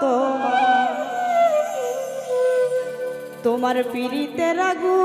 তোমার। তোমার পিড়িতে রাগু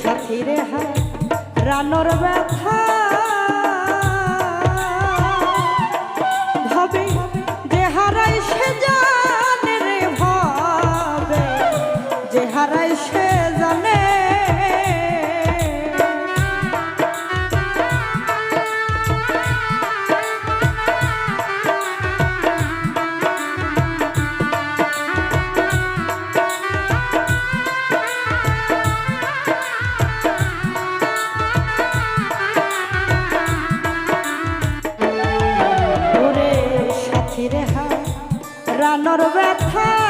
সাথীরে হায় রানোর ব্যথা not a red hat.